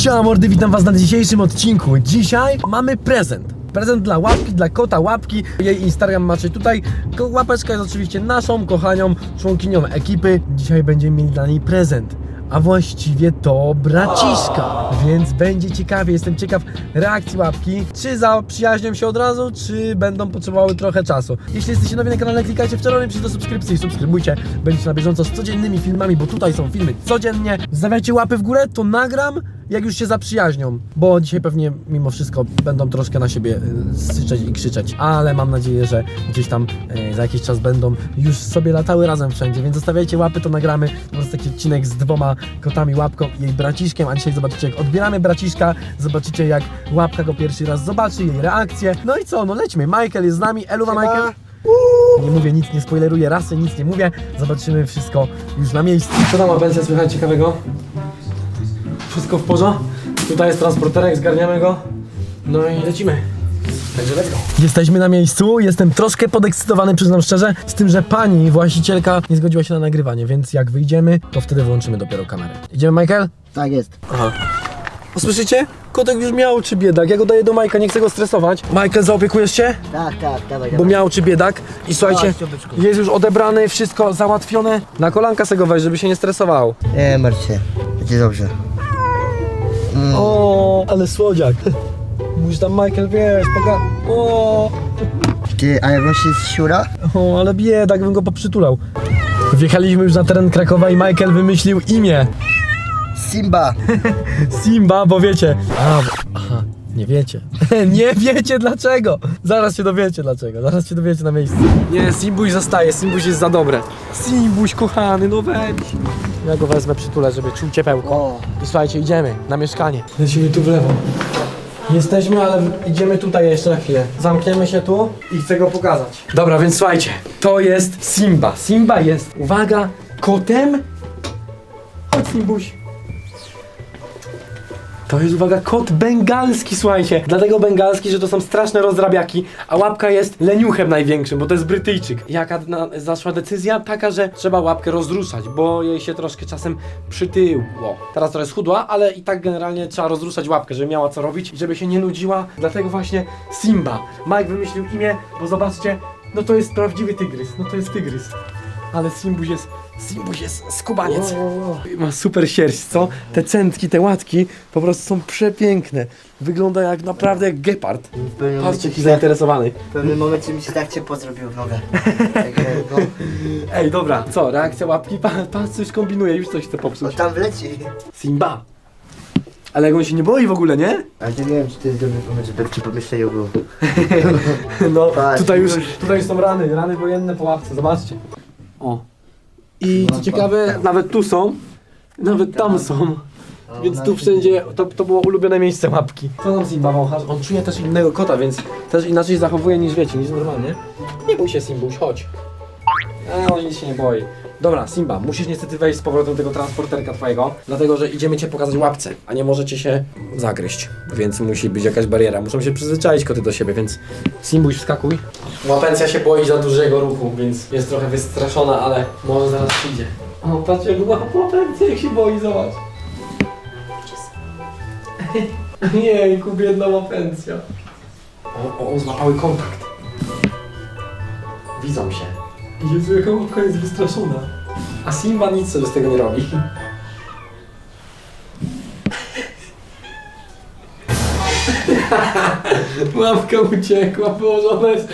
Siema mordy, witam was na dzisiejszym odcinku. Dzisiaj mamy prezent. Prezent dla łapki, dla kota łapki. Jej Instagram macie tutaj. Łapeczka jest oczywiście naszą kochanią członkinią ekipy. Dzisiaj będziemy mieli dla niej prezent. A właściwie to braciszka. Więc będzie ciekawie. Jestem ciekaw reakcji łapki. Czy zaprzyjaźnią się od razu, czy będą potrzebowały trochę czasu. Jeśli jesteście nowi na kanale, klikajcie w czerwony przycisk do subskrypcji i subskrybujcie. Będziecie na bieżąco z codziennymi filmami, bo tutaj są filmy codziennie. Zostawiajcie łapy w górę, to nagram jak już się zaprzyjaźnią, bo dzisiaj pewnie mimo wszystko będą troszkę na siebie y, syczeć i krzyczeć, ale mam nadzieję, że gdzieś tam y, za jakiś czas będą już sobie latały razem wszędzie, więc zostawiajcie łapy, to nagramy po prostu taki odcinek z dwoma kotami, łapką i jej braciszkiem, a dzisiaj zobaczycie jak odbieramy braciszka, zobaczycie jak łapka go pierwszy raz zobaczy, jej reakcję, no i co, no lećmy, Michael jest z nami, Eluwa Michael. Nie mówię nic, nie spoileruję rasy, nic nie mówię. Zobaczymy wszystko już na miejscu. Co tam Abencja słychać ciekawego? Wszystko w porządku? Tutaj jest transporterek, zgarniamy go. No i lecimy. Także let's go. Jesteśmy na miejscu, jestem troszkę podekscytowany, przyznam szczerze, z tym, że pani właścicielka nie zgodziła się na nagrywanie, więc jak wyjdziemy, to wtedy włączymy dopiero kamerę. Idziemy, Michael? Tak jest. Aha. O, słyszycie? Kotek już miał czy biedak? Ja go daję do Majka, nie chcę go stresować. Michael, zaopiekujesz się? Tak, tak, dawaj, Bo dawaj. miał czy biedak. I słuchajcie, jest już odebrany, wszystko załatwione. Na kolanka se go weź, żeby się nie stresował. Nie martw się. Będzie dobrze. Mm. O, ale słodziak. Musisz tam Michael, wiesz, poka... O, Ty, a jak on się siura? o, ale biedak, bym go poprzytulał. Wjechaliśmy już na teren Krakowa i Michael wymyślił imię. Simba! Simba, bo wiecie. A, bo- aha, nie wiecie. nie wiecie dlaczego. Zaraz się dowiecie dlaczego. Zaraz się dowiecie na miejscu. Nie, Simbuś zostaje. Simbuś jest za dobre. Simbuś, kochany, no weź. Ja go wezmę, przytulę, żeby czuł ciepełko. I słuchajcie, idziemy na mieszkanie. Lecimy tu w lewo. Jesteśmy, ale idziemy tutaj jeszcze na chwilę. Zamkniemy się tu i chcę go pokazać. Dobra, więc słuchajcie, to jest Simba. Simba jest, uwaga, kotem. Chodź, Simbuś. To jest, uwaga, kot bengalski, słuchajcie. Dlatego bengalski, że to są straszne rozrabiaki, a łapka jest leniuchem największym, bo to jest Brytyjczyk. Jaka na, zaszła decyzja? Taka, że trzeba łapkę rozruszać, bo jej się troszkę czasem przytyło. Teraz trochę schudła, ale i tak generalnie trzeba rozruszać łapkę, żeby miała co robić i żeby się nie nudziła. Dlatego właśnie Simba. Mike wymyślił imię, bo zobaczcie, no to jest prawdziwy tygrys, no to jest tygrys. Ale Simbuś jest, Simbuś jest skubaniec. Ma super sierść, co? Te centki, te łatki po prostu są przepiękne. Wygląda jak naprawdę jak gepard. W pewnym Patrz momencie, jaki zainteresowany. w pewnym momencie mi się tak ciepło zrobiło w nogę. Tak, e, no. Ej, dobra, co? Reakcja łapki? Pan, pan coś kombinuje, już coś chce O, popsuć. tam wleci. Simba. Ale jak on się nie boi w ogóle, nie? Ale nie wiem, czy to jest dobry pomysł, żeby przy pomyśleniu był. No, Patrz, tutaj już, już. tutaj już są rany, rany wojenne po łapce, zobaczcie. O. I co ciekawe, nawet tu są, nawet tam są. Więc tu wszędzie, to, to było ulubione miejsce łapki. Co tam Simba wąchasz? On czuje też innego kota, więc też inaczej się zachowuje niż wiecie, niż normalnie. Nie bój się Simbuś, chodź. A, on nic się nie boi. Dobra, Simba, musisz niestety wejść z powrotem tego transporterka twojego, dlatego że idziemy cię pokazać łapce, a nie możecie się zagryźć, więc musi być jakaś bariera. Muszą się przyzwyczaić koty do siebie, więc Simbuś wskakuj. Łapencja się boi za dużego ruchu, więc jest trochę wystraszona, ale może zaraz przyjdzie. O, patrz jak łap- łapencja jak się boi, zobacz. Jejku, biedna łapencja. O, o, złapały kontakt. Widzą się. Jezu, jaka łapka jest wystraszona. A Simba nic sobie z tego nie robi. Łapka uciekła, Boże, ona jest,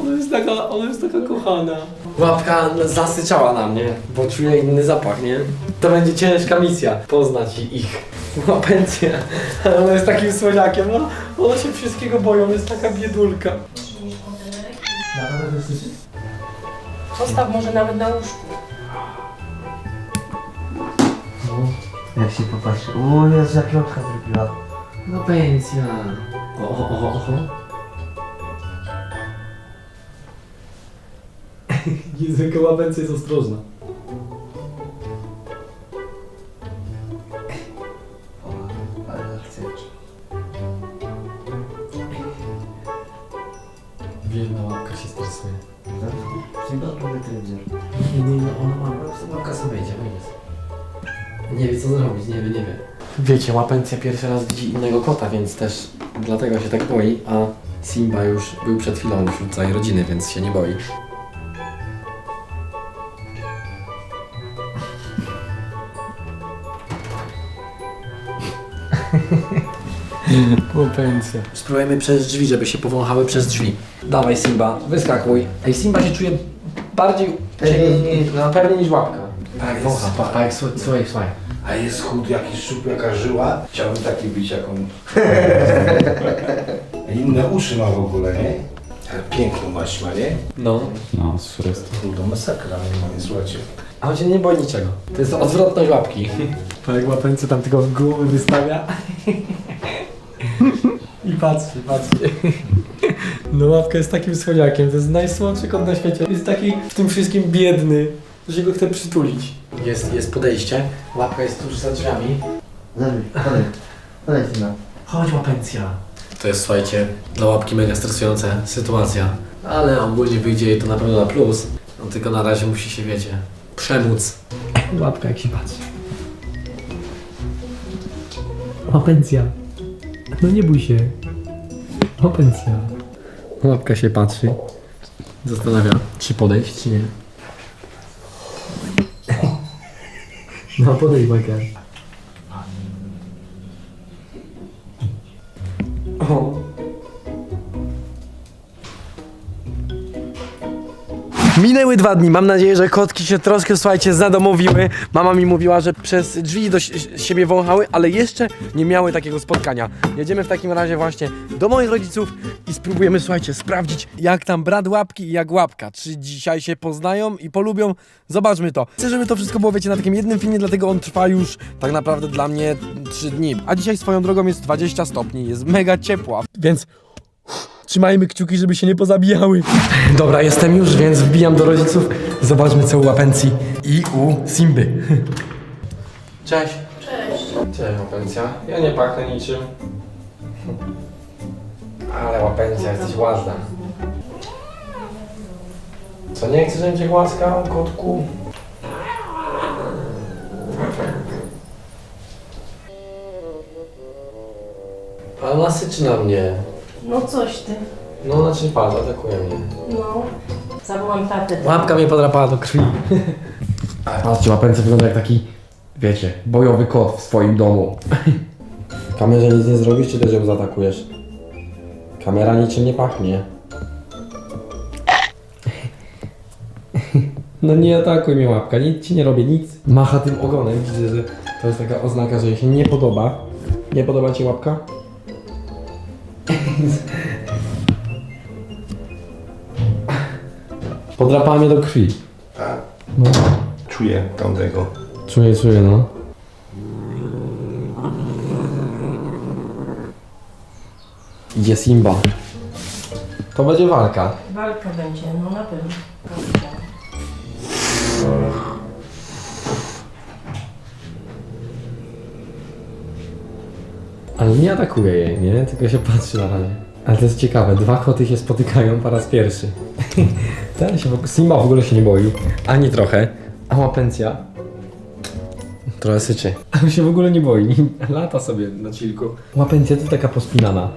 ona jest taka, ona jest taka kochana. Łapka zasyczała na mnie, bo czuję inny zapach, nie? To będzie ciężka misja, poznać ich. Łapencję, ale ona jest takim słodziakiem, no, ona się wszystkiego boi, ona jest taka biedulka. Naprawdę słyszysz? Postaw może nawet na łóżku. Jak się popatrzy. O Jezu, jak lotka zrobiła. No pensja. O, o, o, o. Łapencja jest ostrożna. Nie wie co zrobić, nie wie, nie wie. Wiecie, łapencja pierwszy raz widzi innego kota, więc też dlatego się tak boi, a Simba już był przed chwilą wśród całej rodziny, więc się nie boi. Łapencja. Spróbujemy przez drzwi, żeby się powąchały przez drzwi. Dawaj Simba, wyskakuj. Ej, Simba się czuje bardziej Pewnie niż- no, pewnie niż łapka. Tak, Wącha, jest. pa, pa, jak słuchaj, słuchaj, słuchaj. A jest chud, jakiś szczup, jaka żyła. Chciałbym taki być, jaką... Inne uszy ma w ogóle, nie? Ale piękną maść ma, nie? No. No, z jest. Kurde, masakra, normalnie, słuchajcie. A on się nie boi niczego. To jest odwrotność łapki. To jak łapęce tam tylko głowy wystawia. I patrzy, patrzy. No łapka jest takim słodziakiem, to jest najsłodszy kot na świecie. Jest taki w tym wszystkim biedny, że go chce przytulić. Jest, jest podejście, łapka jest tuż za drzwiami. Zabij, podaj. Podaj syna. Chodź łapencja. To jest, słuchajcie, dla łapki mega stresująca sytuacja. Ale ogólnie wyjdzie jej to na pewno na plus. No tylko na razie musi się, wiecie, przemóc. Łapka jak się patrzy. Łapencja. No nie bój się. Łapencja. Łapka się patrzy. Zastanawia, czy podejść, czy nie. No podejść łapkę. Minęły dwa dni. Mam nadzieję, że kotki się troszkę, słuchajcie, zadomowiły. Mama mi mówiła, że przez drzwi do si- siebie wąchały, ale jeszcze nie miały takiego spotkania. Jedziemy w takim razie właśnie do moich rodziców i spróbujemy, słuchajcie, sprawdzić, jak tam brat łapki i jak łapka. Czy dzisiaj się poznają i polubią? Zobaczmy to. Chcę, żeby to wszystko było, wiecie, na takim jednym filmie, dlatego on trwa już tak naprawdę dla mnie 3 dni. A dzisiaj swoją drogą jest 20 stopni, jest mega ciepła, więc Trzymajmy kciuki, żeby się nie pozabijały. Dobra, jestem już, więc wbijam do rodziców. Zobaczmy co u Łapencji i u Simby. Cześć. Cześć. Cześć Łapencja. Ja nie pachnę niczym. Ale Łapencja, jesteś ładna. Co, nie chcesz, żebym cię głaskał, kotku? Ale ona syczy na mnie. No coś ty. No, znaczy patrz, atakuje mnie. No. Zawołam tatę. Łapka mnie podrapała do krwi. Patrzcie, łapęce wygląda jak taki, wiecie, bojowy kot w swoim domu. Kamerze nic nie zrobisz, czy też ją zaatakujesz? Kamera niczym nie pachnie. No nie atakuj mnie łapka, nic ci nie robię, nic. Macha tym ogonem, widzę, że to jest taka oznaka, że jej się nie podoba. Nie podoba ci łapka? Podrapała mnie do krwi. Tak? No. Czuję tamtego. Czuję, czuję, no. Idzie Simba. To będzie walka. Walka będzie, no na pewno. Ale nie atakuje jej, nie? Tylko się patrzy na razie. Ale to jest ciekawe, dwa koty się spotykają po raz pierwszy. Ten się w ogóle, Simba w ogóle się nie boi. Ani trochę. A łapencja trochę syczy. A on się w ogóle nie boi. Lata sobie na chillku. Łapencja to taka pospinana.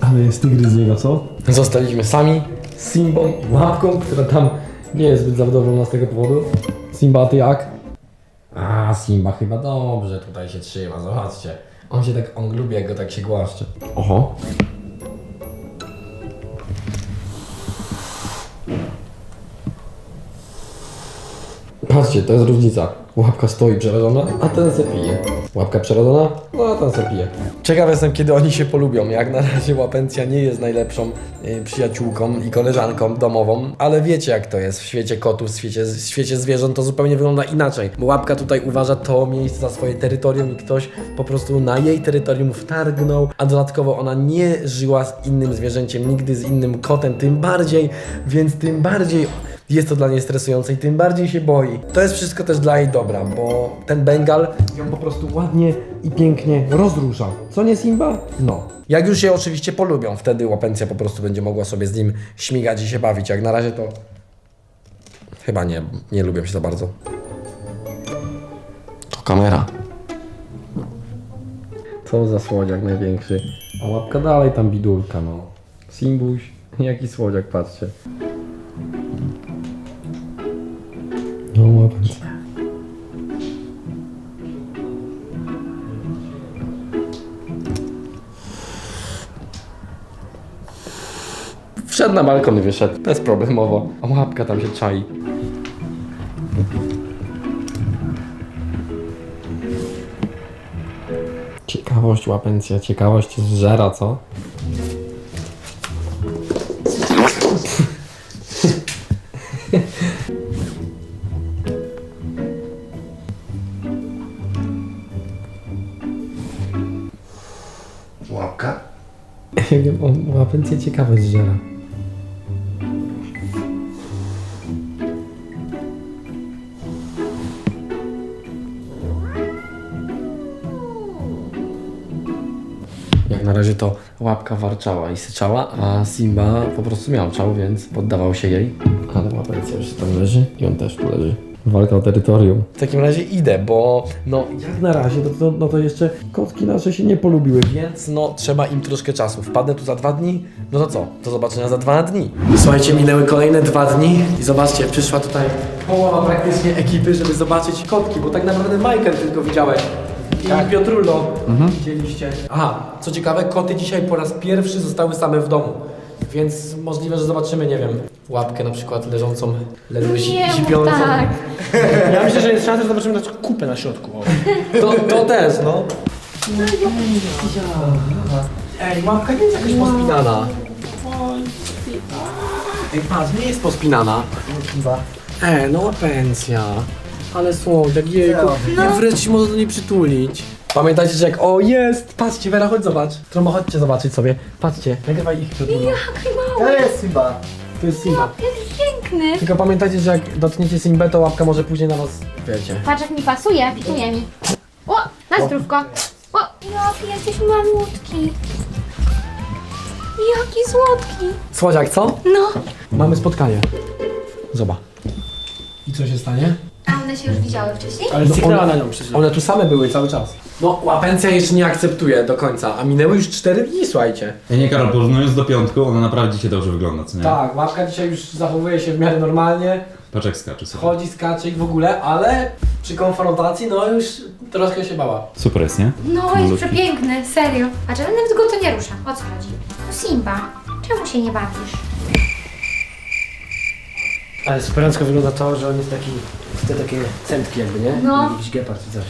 Ale jest tygrys z niego, co? Zostaliśmy sami z Simbą i łapką, która tam nie jest zbyt zadowolona z tego powodu. Simba, ty jak? A, Simba chyba dobrze tutaj się trzyma, zobaczcie. On się tak, on lubi jak go tak się głaszcze. Oho. Patrzcie, to jest różnica. Łapka stoi przerażona, a ten se pije. Łapka przerażona, no a ten se pije. Ciekaw jestem, kiedy oni się polubią. Jak na razie łapencja nie jest najlepszą y, przyjaciółką i koleżanką domową, ale wiecie jak to jest w świecie kotów, w świecie, w świecie zwierząt to zupełnie wygląda inaczej. Bo łapka tutaj uważa to miejsce za swoje terytorium i ktoś po prostu na jej terytorium wtargnął, a dodatkowo ona nie żyła z innym zwierzęciem, nigdy z innym kotem, tym bardziej, więc tym bardziej jest to dla niej stresujące i tym bardziej się boi. To jest wszystko też dla jej bo ten Bengal ją po prostu ładnie i pięknie rozrusza. Co nie Simba? No. Jak już się oczywiście polubią, wtedy łapencja po prostu będzie mogła sobie z nim śmigać i się bawić. Jak na razie to chyba nie, nie lubią się za bardzo. To kamera. Co za słodziak największy. A łapka dalej tam bidulka, no. Simbuś, jaki słodziak, patrzcie. Wszedł na balkon wyszedł, bezproblemowo. A łapka tam się czai. Ciekawość łapencja, ciekawość zżera, co? Łapka? Ja wiem, o łapencję ciekawość zżera. Jak na razie to łapka warczała i syczała, a Simba po prostu miałczał, więc poddawał się jej. Ale łapencja już tam leży i on też tu leży. Walka o terytorium. W takim razie idę, bo no jak na razie to, to, no to jeszcze kotki nasze się nie polubiły, więc no trzeba im troszkę czasu. Wpadnę tu za dwa dni, no to co? Do zobaczenia za dwa dni. Słuchajcie, minęły kolejne dwa dni i zobaczcie, przyszła tutaj połowa praktycznie ekipy, żeby zobaczyć kotki, bo tak naprawdę Michael tylko widziałeś. I Piotrullo widzieliście. Aha, co ciekawe, koty dzisiaj po raz pierwszy zostały same w domu. Więc możliwe, że zobaczymy, nie wiem, łapkę na przykład leżącą, zi- Nie zipiącą. tak. Ja myślę, że jest szansa, że zobaczymy na kupę na środku. O. To, to też, no. Ej, łapka nie jest jakaś pospinana. Ej, patrz, nie jest pospinana. Ej, no pensja. Ale słodziak, jejku. Ja wreszcie można do niej przytulić. Pamiętajcie, że jak... O, jest! Patrzcie, Wera, chodź zobacz. Troma, chodźcie zobaczyć sobie. Patrzcie, nagrywaj ich Piotrulo. Jaki To mały, jest Simba. To jest Simba. jaki piękny. Tylko pamiętajcie, że jak dotkniecie Simbę, to łapka może później na was, wiecie. Patrz jak mi pasuje, pituje mi. O, na zdrówko. O, jaki jesteś malutki. Jaki słodki. Słodziak, co? No. Mamy spotkanie. Zobacz. I co się stanie? A one się już widziały wcześniej? Ale No zniknęła one- na nią przecież. One tu same były cały czas. No, łapencja jeszcze nie akceptuje do końca, a minęły już 4 dni, słuchajcie. Ja nie Karol, porównując do piątku, ona naprawdę dzisiaj dobrze wygląda, co nie? Tak, łapka dzisiaj już zachowuje się w miarę normalnie, Patrz jak skacze sobie. chodzi, skacze i w ogóle, ale przy konfrontacji, no już troszkę się bała. Super jest, nie? No, jest Malutki. przepiękny, serio. Patrz, ale nawet go to nie rusza. O co chodzi? No Simba, czemu się nie bawisz? Ale superancko wygląda to, że on jest taki, te takie centki jakby, nie? No. Jak Jakiś gepard czy coś.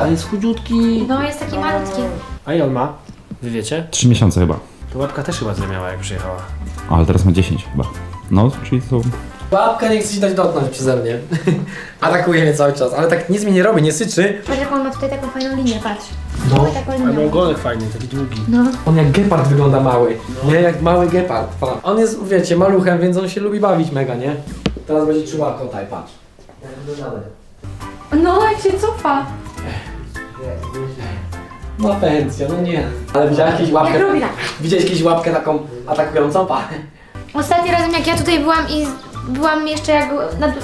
Ale jest chudziutki. No, jest taki malutki. A ile on ma? Wy wiecie? Trzy miesiące chyba. To łapka też chyba tyle miała jak przyjechała. Ale teraz ma 10 chyba. No, czyli to... Łapka nie chce się dać dotknąć przeze mnie. Atakuje mnie cały czas, ale tak nic mi nie robi, nie syczy. Patrz jak on ma tutaj taką fajną linię, patrz. No. Mamy taką Ale ma linię. fajny, taki długi. No. On jak gepard wygląda mały, nie? Jak mały gepard. Pa. On jest, wiecie, maluchem, więc on się lubi bawić mega, nie? Teraz będzie czuła kota i patrz. No, jak się cofa. No pensja, no nie. Ale widziałeś jakieś łapkę? Jak robi tak. Widziałeś jakieś łapkę taką atakującą? Pa. Ostatnim razem jak ja tutaj byłam i byłam jeszcze jak,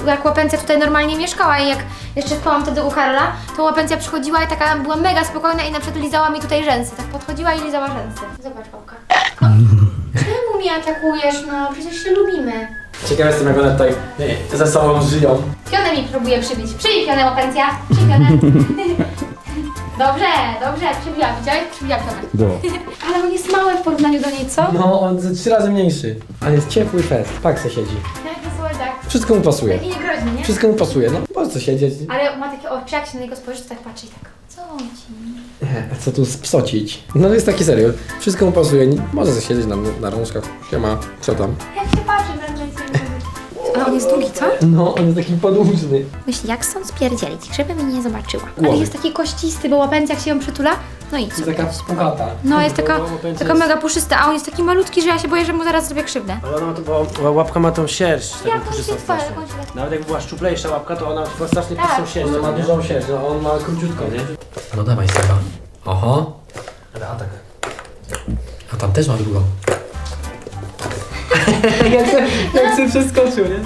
jak łapencja tutaj normalnie mieszkała i jak jeszcze spałam wtedy u Karola, to łapencja przychodziła i taka była mega spokojna i na przykład lizała mi tutaj rzęsy. Tak podchodziła i lizała rzęsy. Zobacz łapka. Czemu mnie atakujesz? No przecież się lubimy. Ciekaw jestem jak one tutaj ze sobą żyją. Pionę mi próbuje przybić. Przybij pionę łapencja. Pionę. Dobrze, dobrze, przybiła. Widziałeś? Przybiła. Było. Ale on jest mały w porównaniu do niej, co? No, on ze trzy razy mniejszy. Ale jest ciepły fest, tak se siedzi. Jaki słodziak. Wszystko mu pasuje. Taki niegroźny, nie? Wszystko mu pasuje, no po co siedzieć? Ale ma takie oczy, jak się na niego spojrzy, to tak patrzy i tak. Co ci? A co tu psocić? No jest taki serio. Wszystko mu pasuje. Może sobie siedzieć na, na rączkach. Siema, co tam? Jak się Ale on jest długi, co? No, on jest taki podłużny. Myśli, jak stąd spierdzielić, żeby mnie nie zobaczyła. Głowy. Ale jest taki kościsty, bo łapędź jak się ją przytula, no i co? Jest taka spugata. No jest taka, taka jest- mega puszysta, a on jest taki malutki, że ja się boję, że mu zaraz zrobię krzywdę. Ale ona ma to, bo łapka ma tą sierść taką Jak on się puszystą tworzy, strasznie. jak on się Nawet jakby była szczuplejsza łapka, to ona ma strasznie Tak. pustą sierść. On ma dużą sierść, no on ma króciutko, nie? No dawaj Seba. Oho. Ale atak. A tam też ma długo. jak, se, jak se przeskoczył, nie?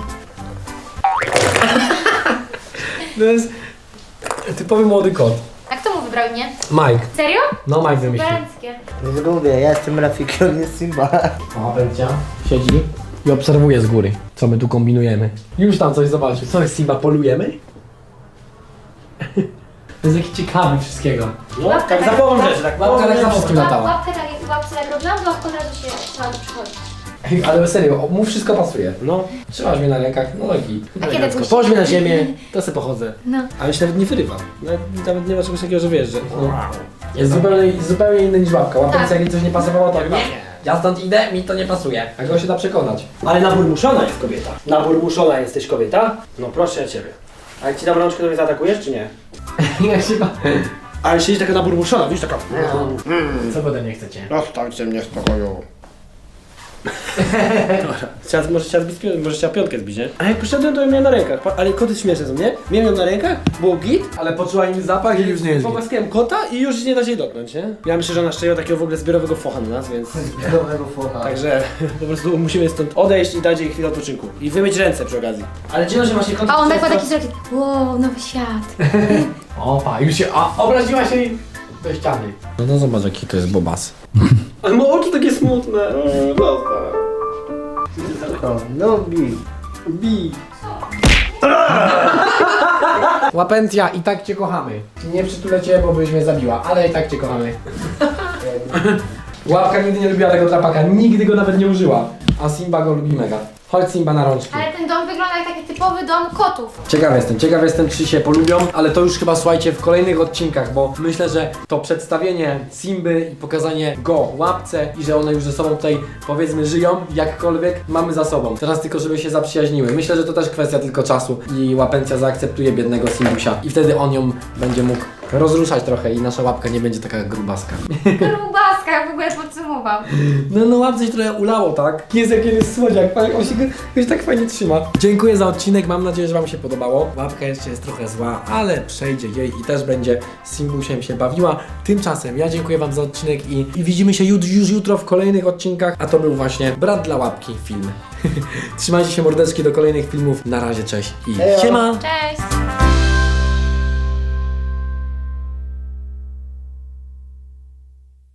to jest typowy młody kot. A kto mu wybrał, nie? Mike. Serio? No Mike wymyślił. Baranckie. Dlatego mówię, ja jestem Rafiki, on jest Simba. O, Bencia siedzi i obserwuje z góry, co my tu kombinujemy. Już tam coś zobaczył. Co jest Simba, polujemy? To jest jakiś ciekawy wszystkiego. No, Łapka tak za tak- połową rzeczy, tak Łapka tak za wszystkim Łap, latała. łapkę tak jak łapce jak robiłam, to od razu się trzeba przychodzi. Ale serio, mu wszystko pasuje. No, Trzymasz mnie na rękach, no nogi. A kiedy elegancko. puścisz? Połóż mnie na ziemię, to sobie pochodzę. No. Ale się nawet nie wyrywa. Nawet, nawet nie ma czegoś takiego, że wiesz, że... Jest zupełnie, zupełnie inny niż łapka. Łapka Tak. jak jej coś nie pasowało, tak nie. Ja stąd idę, mi to nie pasuje. A go się da przekonać. Ale naburmuszona jest kobieta. Naburmuszona jesteś kobieta? No proszę ja ciebie. A jak ci dam rączkę, to mnie zaatakujesz, czy nie? Jak się ma... Ale siedzisz taka naburmuszona, widzisz, taka... Co ode mnie chcecie? Zostawcie mnie w spokoju. Dobra. Chciała, może chciała zbić, pią- może chciała piątkę zbić, nie? A jak przyszedłem, to ją miałem na rękach. Pa- Ale koty śmieszne są, nie? Miałem ją na rękach, było git, Ale poczuła im zapach i już nie jest git. kota i już nie da się jej dotknąć, nie? Ja myślę, że ona szczęła takiego w ogóle zbiorowego focha na nas, więc... Dobrego focha. Także po prostu musimy stąd odejść i dać jej chwilę odpoczynku. I wymyć ręce przy okazji. Ale dziwne, że właśnie kot... A on tak ma taki wzrok, wow, nowy świat. Opa, już się... A, obraziła się i... Do ściany. No to zobacz jaki to jest bobas. Ale ma oczy takie smutne. Mm, zostaw. O, no bi. Bi. Łapencja, i tak cię kochamy. Nie przytulę cię, bo byś mnie zabiła, ale i tak cię kochamy. Łapka nigdy nie lubiła tego trapaka, nigdy go nawet nie użyła. A Simba go lubi mega. Chodź Simba na rączki. Ale ten dom wygląda jak taki typowy dom kotów. Ciekaw jestem, ciekaw jestem czy się polubią, ale to już chyba słuchajcie w kolejnych odcinkach, bo myślę, że to przedstawienie Simby i pokazanie go łapce i że one już ze sobą tutaj powiedzmy żyją, jakkolwiek mamy za sobą. Teraz tylko żeby się zaprzyjaźniły. Myślę, że to też kwestia tylko czasu i łapencja zaakceptuje biednego Simbusia i wtedy on ją będzie mógł rozruszać trochę i nasza łapka nie będzie taka grubaska. Grubaska, jak w ogóle podsumował. No, no łapce się trochę ulało, tak? Jest jak jest słodziak, fajnie- on się go tak fajnie trzyma. Dziękuję za odcinek, mam nadzieję, że Wam się podobało. Łapka jeszcze jest trochę zła, ale przejdzie jej i też będzie z Simbusiem się bawiła. Tymczasem ja dziękuję Wam za odcinek i, i widzimy się jut, już jutro w kolejnych odcinkach, a to był właśnie Brat dla Łapki film. Trzymajcie się mordeczki do kolejnych filmów. Na razie, cześć i siema! Cześć!